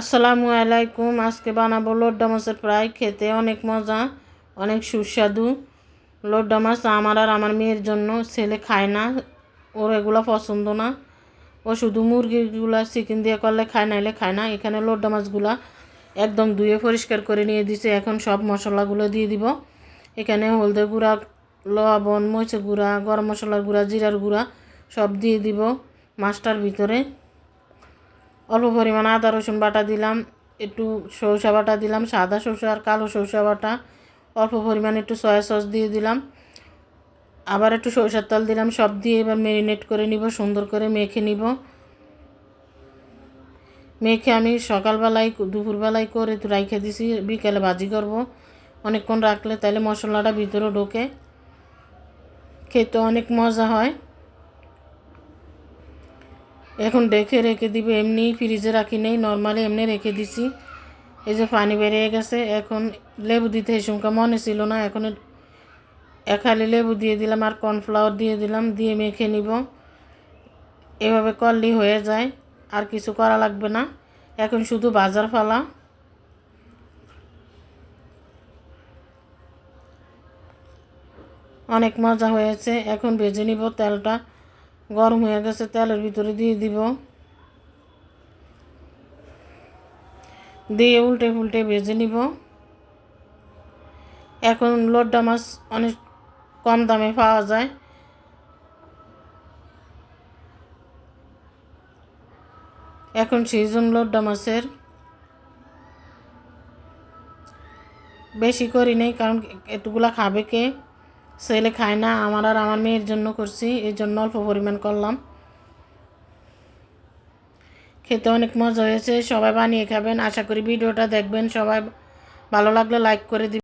আসসালামু আলাইকুম। আজকে বানাবো লোড্ডা মাছের ফ্রাই। খেতে অনেক মজা, অনেক সুস্বাদু। লোড্ডা মাছ আমার আর আমার মেয়ের জন্য। ছেলে খায় না, ওর এগুলো পছন্দ না। ও শুধু মুরগিগুলা চিকেন দিয়ে করলে খায়, নাইলে খায় না। এখানে লোড্ডা মাছগুলা একদম ধুয়ে পরিষ্কার করে নিয়ে দিছে। এখন সব মশলাগুলো দিয়ে দিব। এখানে হলদে গুঁড়া, লবণ, মরিচের গুঁড়া, গরম মশলার গুঁড়া, জিরার গুঁড়া সব দিয়ে দিব মাছটার ভিতরে। অল্প পরিমাণ আদা, রসুন বাটা দিলাম, একটু সরষা বাটা দিলাম, সাদা সরষা আর কালো সরষা বাটা। অল্প পরিমাণ একটু সয়া সস দিয়ে দিলাম। আবার একটু সরষার তেল দিলাম, সব দিয়ে এবার ম্যারিনেট করে নিব, সুন্দর করে মেখে নিব। মেখে আমি সকালবেলায়, দুপুরবেলায় করে একটু রাইখে দিছি, বিকেলে ভাজি করব। অনেকক্ষণ রাখলে তাহলে মশলাটা ভিতরে ঢোকে। খেতে অনেক মজা হয়। এখন ডেকে রেখে দিবে, এমনি ফ্রিজে রাখি নেই নর্মালি এমনি রেখে দিছি। এই যে পানি বেরিয়ে গেছে, এখন লেবু দিতে সময় মনে ছিল না, এখন একালি লেবু দিয়ে দিলাম আর কর্নফ্লাওয়ার দিয়ে দিলাম, দিয়ে মেখে নিব। এভাবে করলেই হয়ে যায়, আর কিছু করা লাগবে না। এখন শুধু বাজার ফালা। অনেক মজা হয়েছে, এখন ভেজে নিব তেলটা। গরম হয়ে গেছে, তেলের ভিতরে দিয়ে দিব। দিয়ে উল্টে ফুলটে ভেজে নিব। এখন লোড্ডা মাছ অনেক কম দামে পাওয়া যায়। এখন সিজন লোড্ডা মাছের। বেশি করি নেই, কারণ এতগুলা খাবে কে? ছেলে খায় না, আমার আর আমার মেয়ের জন্য করছি এই জন্য অল্প পরিমাণ করলাম। খেতে অনেক মজা হয়েছে, সবাই বানিয়ে খাবেন, আশা করি ভিডিওটা দেখবেন, সবাই ভালো লাগলে লাইক করে দিবেন।